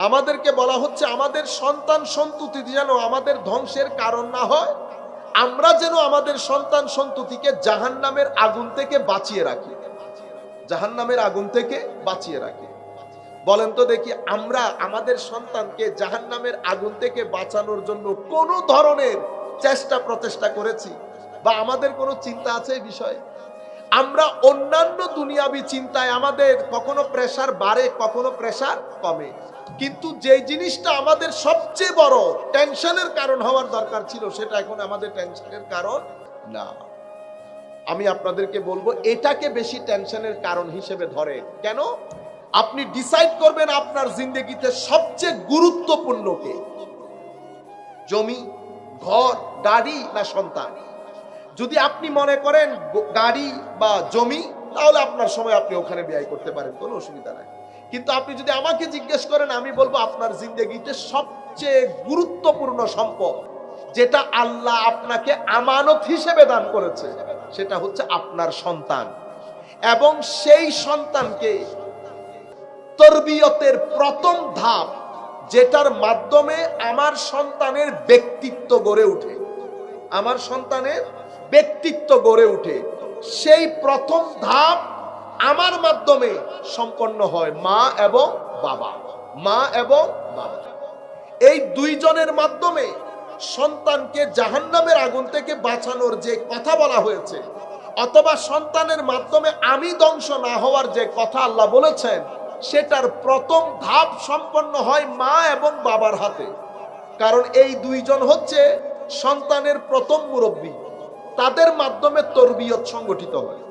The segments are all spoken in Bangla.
আমাদেরকে বলা হচ্ছে আমাদের সন্তান সন্ততি যেন আমাদের ধ্বংসের কারণ না হয়। আমরা যেন আমাদের সন্তান সন্ততিকে জাহান নামের আগুন থেকে বাঁচিয়ে রাখি। জাহান নামের আগুন থেকে বাঁচিয়ে রাখি। বলেন তো দেখি, আমরা আমাদের সন্তানকে জাহান নামের আগুন থেকে বাঁচানোর জন্য কোনো ধরনের চেষ্টা প্রচেষ্টা করেছি? বা আমাদের কোনো চিন্তা আছে এই বিষয়ে? আমরা অন্যান্য দুনিয়াবি চিন্তায় আমাদের কখনো প্রেশার বাড়ে, কখনো প্রেশার কমে। কিন্তু যে জিনিসটা আমাদের সবচেয়ে বড় টেনশনের কারণ হওয়ার দরকার ছিল, সেটা এখন আমাদের টেনশনের কারণ না। আমি আপনাদেরকে বলব, এটাকে বেশি টেনশনের কারণ হিসেবে ধরে। কেন? আপনি ডিসাইড করবেন আপনার জিন্দগিতে সবচেয়ে গুরুত্বপূর্ণ কে? জমি, ঘর গাড়ি না সন্তান? যদি আপনি মনে করেন গাড়ি বা জমি, তাহলে আপনার সময় আপনি ওখানে ব্যয় করতে পারেন, কোনো অসুবিধা নাই। কিন্তু আপনি যদি আমাকে জিজ্ঞেস করেন, আমি বলব আপনার জিন্দগিতে সবচেয়ে গুরুত্বপূর্ণ সম্পদ, যেটা আল্লাহ আপনাকে আমানত হিসেবে দান করেছে, সেটা হচ্ছে আপনার সন্তান। এবং সেই সন্তানকে তরবিয়তের প্রথম ধাপ, যেটার মাধ্যমে আমার সন্তানের ব্যক্তিত্ব গড়ে ওঠে। আমার সন্তানের ব্যক্তিত্ব গড়ে ওঠে সেই প্রথম ধাপ আমার মাধ্যমে সম্পন্ন হয় মা এবং বাবা। মা এবং বাবা। এই দুইজনের মাধ্যমে সন্তানকে জাহান্নামের আগুন থেকে বাঁচানোর যে কথা বলা হয়েছে, অথবা সন্তানের মাধ্যমে আমি ধ্বংস না হওয়ার যে কথা আল্লাহ বলেছেন, সেটার প্রথম ধাপ সম্পন্ন হয় মা এবং বাবার হাতে। কারণ এই দুইজন হচ্ছে সন্তানের প্রথম মুরব্বী। তাদের মাধ্যমে তরবিয়ত সংগঠিত হয়।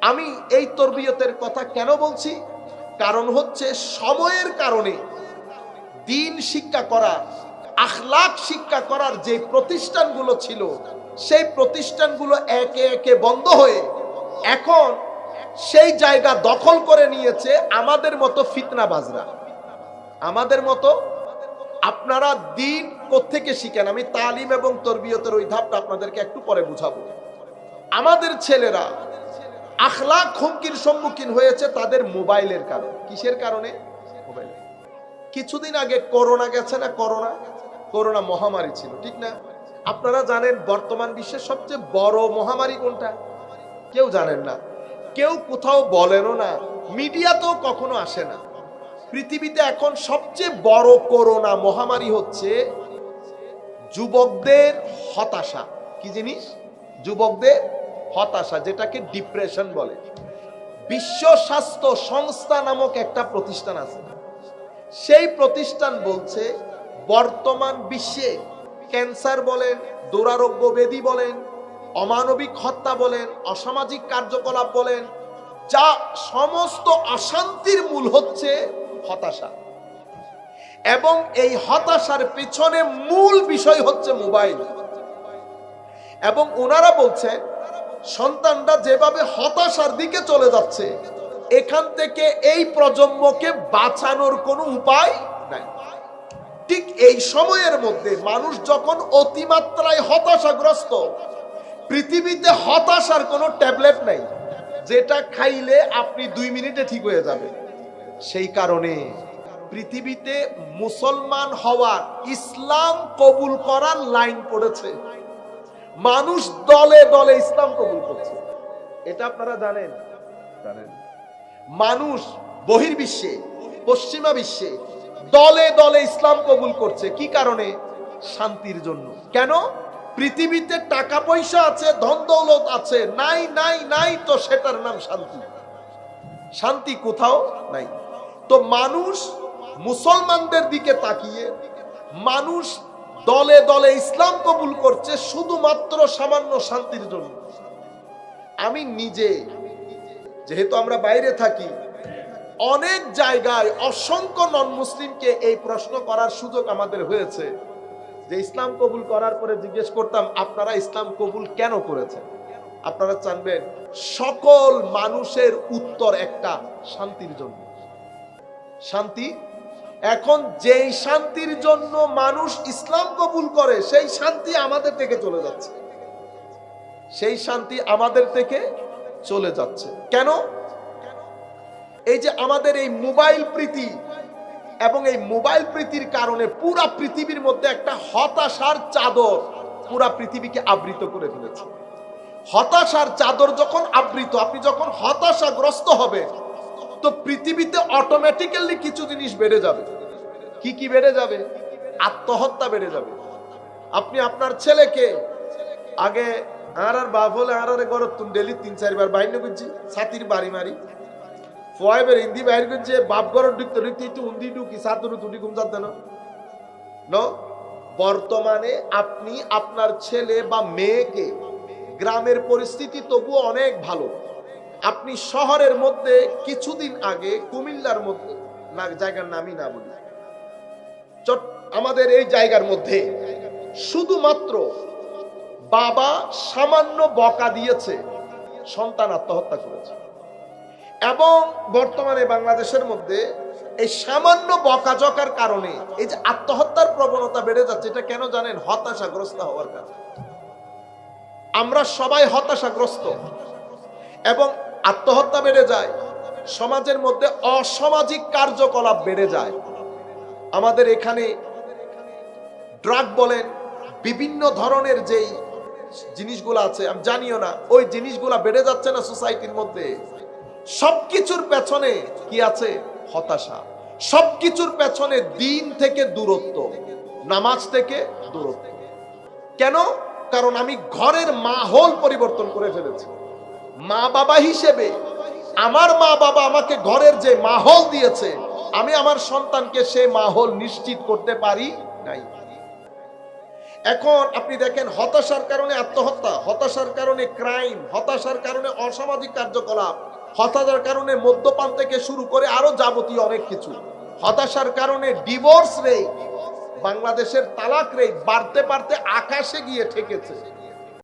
আমি এই তরবিয়তের কথা কেন বলছি? কারণ হচ্ছে সময়ের কারণে দিন শিক্ষা করা, আখলাক শিক্ষা করার যে প্রতিষ্ঠানগুলো ছিল, সেই প্রতিষ্ঠানগুলো একে একে বন্ধ হয়ে এখন সেই জায়গা দখল করে নিয়েছে আমাদের মতো ফিতনা ফিতনাবাজরা। আমাদের মতো আপনারা দিন কোত্থেকে শিখেন? আমি তালিম এবং তরবিয়তের ওই ধাপটা আপনাদেরকে একটু পরে বুঝাবো। আমাদের ছেলেরা আখলাক হুমকির সম্মুখীন হয়েছে তাদের মোবাইলের কারণে। কিসের কারণে? মোবাইল। কিছুদিন আগে করোনা গেছে না করোনা? করোনা মহামারী ছিল, ঠিক না? আপনারা জানেন বর্তমান বিশ্বের সবচেয়ে বড় মহামারী কোনটা? কেউ জানেন না। কেউ কোথাও বলেনও না। মিডিয়াতেও কখনো আসে না। পৃথিবীতে এখন সবচেয়ে বড় করোনা মহামারী হচ্ছে যুবকদের হতাশা। কি জিনিস? যুবকদের হতাশা, যেটাকে ডিপ্রেশন বলে। বিশ্ব স্বাস্থ্য সংস্থা নামক একটা প্রতিষ্ঠান আছে। সেই প্রতিষ্ঠান বলছে, বর্তমান বিশ্বে ক্যান্সার বলেন, দুরারোগ্য ব্যাধি বলেন, অমানবিক হত্যা বলেন, অসামাজিক কার্যকলাপ বলেন, যা সমস্ত অশান্তির মূল হচ্ছে হতাশা। এবং এই হতাশার পেছনে মূল বিষয় হচ্ছে মোবাইল। এবং ওনারা বলছেন সন্তানরা যেভাবে হতাশার দিকে চলে যাচ্ছে, এখান থেকে এই প্রজন্মকে বাঁচানোর কোনো উপায় নাই। ঠিক এই সময়ের মধ্যে মানুষ যখন অতিমাত্রায় হতাশাগ্রস্ত, পৃথিবীতে হতাশার কোনো ট্যাবলেট নাই। যেটা খাইলে আপনি দুই মিনিটে ঠিক হয়ে যাবে। সেই কারণে পৃথিবীতে মুসলমান হওয়ার ইসলাম কবুল করার লাইন পড়েছে। মানুষ দলে দলে ইসলাম কবুল করছে। এটা আপনারা জানেন? জানেন। মানুষ বহির্বিশ্বে, পশ্চিমা বিশ্বে দলে দলে ইসলাম কবুল করছে। কি কারণে? শান্তির জন্য। কেন? পৃথিবীতে টাকা পয়সা আছে, ধন দৌলত আছে, নাই নাই নাই, তো সেটার নাম শান্তি। শান্তি কোথাও নাই। তো মানুষ মুসলমানদের দিকে তাকিয়ে মানুষ দলে দলে ইসলাম কবুল করছে শুধুমাত্র সামান্য শান্তির জন্য। আমি নিজে, যেহেতু আমরা বাইরে থাকি, অনেক জায়গায় অসংখ্য নন মুসলিমকে এই প্রশ্ন করার সুযোগ আমাদের হয়েছে। যে ইসলাম কবুল করার পরে জিজ্ঞেস করতাম, আপনারা ইসলাম কবুল কেন করেছেন? আপনারা জানবেন, সকল মানুষের উত্তর একটা, শান্তির জন্য। শান্তি এখন যেই শান্তির জন্য মানুষ ইসলাম কবুল করে, সেই শান্তি আমাদের থেকে চলে যাচ্ছে। সেই শান্তি আমাদের থেকে চলে যাচ্ছে। কেন? এই যে আমাদের এই মোবাইল প্রীতি এবং এই মোবাইল প্রীতির কারণে পুরা পৃথিবীর মধ্যে একটা হতাশার চাদর পুরা পৃথিবীকে আবৃত করে ফেলেছে। হতাশার চাদর যখন আবৃত, আপনি যখন হতাশাগ্রস্ত হবে তো পৃথিবীতে অটোমেটিক্যালি কিছু জিনিস বেড়ে যাবে। কি কি বেড়ে যাবে? আত্মহত্যা বেড়ে যাবে। আপনি আপনার ছেলেকে আগে আর আর বাপ হলে আর আর গরত তুন ডেলি তিন, চারবার বাইরে করছি, ছাতির বাড়ি মারি। ফয়েবের হিন্দি বাইর করছে, বাপ গরত ঢুকতে ঢুকতে একটু উন্দি ঢুকি সাতুরু তুটি ঘুম যাতে না? বর্তমানে আপনি আপনার ছেলে বা মেয়েকে গ্রামের পরিস্থিতি তবুও অনেক ভালো। আপনি শহরের মধ্যে কিছুদিন আগে কুমিল্লার মধ্যে, না, জায়গার নামই না বলি। আমাদের এই জায়গার মধ্যে শুধুমাত্র বাবা সামান্য বকা দিয়েছে, সন্তান আত্মহত্যা করেছে। এবং বর্তমানে বাংলাদেশের মধ্যে এই সামান্য বকাঝকার কারণে এই যে আত্মহত্যার প্রবণতা বেড়ে যাচ্ছে, এটা কেন জানেন? হতাশাগ্রস্ত হওয়ার কারণে। আমরা সবাই হতাশাগ্রস্ত। এবং আত্মহত্যা বেড়ে যায়, সমাজের মধ্যে অসামাজিক কার্যকলাপ বেড়ে যায়। আমাদের এখানে ড্রাগ বলেন, বিভিন্ন ধরনের যেই জিনিসগুলো আছে, আমি জানিও না, ওই জিনিসগুলা বেড়ে যাচ্ছে না সোসাইটির মধ্যে। সবকিছুর পেছনে কি আছে? হতাশা। সবকিছুর পেছনে দিন থেকে দূরত্ব, নামাজ থেকে দূরত্ব। কেন? কারণ আমি ঘরের মাহল পরিবর্তন করে ফেলেছি। মা বাবা হিসেবে আমার মা বাবা আমাকে ঘরের যে মাহল দিয়েছে, আমি আমার সন্তানকে সে মাহল নিশ্চিত করতে পারি নাই। এখন আপনি দেখেন, হতাশার কারণে আত্মহত্যা, হতাশার কারণে ক্রাইম, হতাশার কারণে অসামাজিক কার্যকলাপ, হতাশার কারণে মদ্যপান থেকে শুরু করে আরও যাবতীয় অনেক কিছু। হতাশার কারণে ডিভোর্স রেট বাংলাদেশের তালাক রেট বাড়তে বাড়তে আকাশে গিয়ে ঠেকেছে।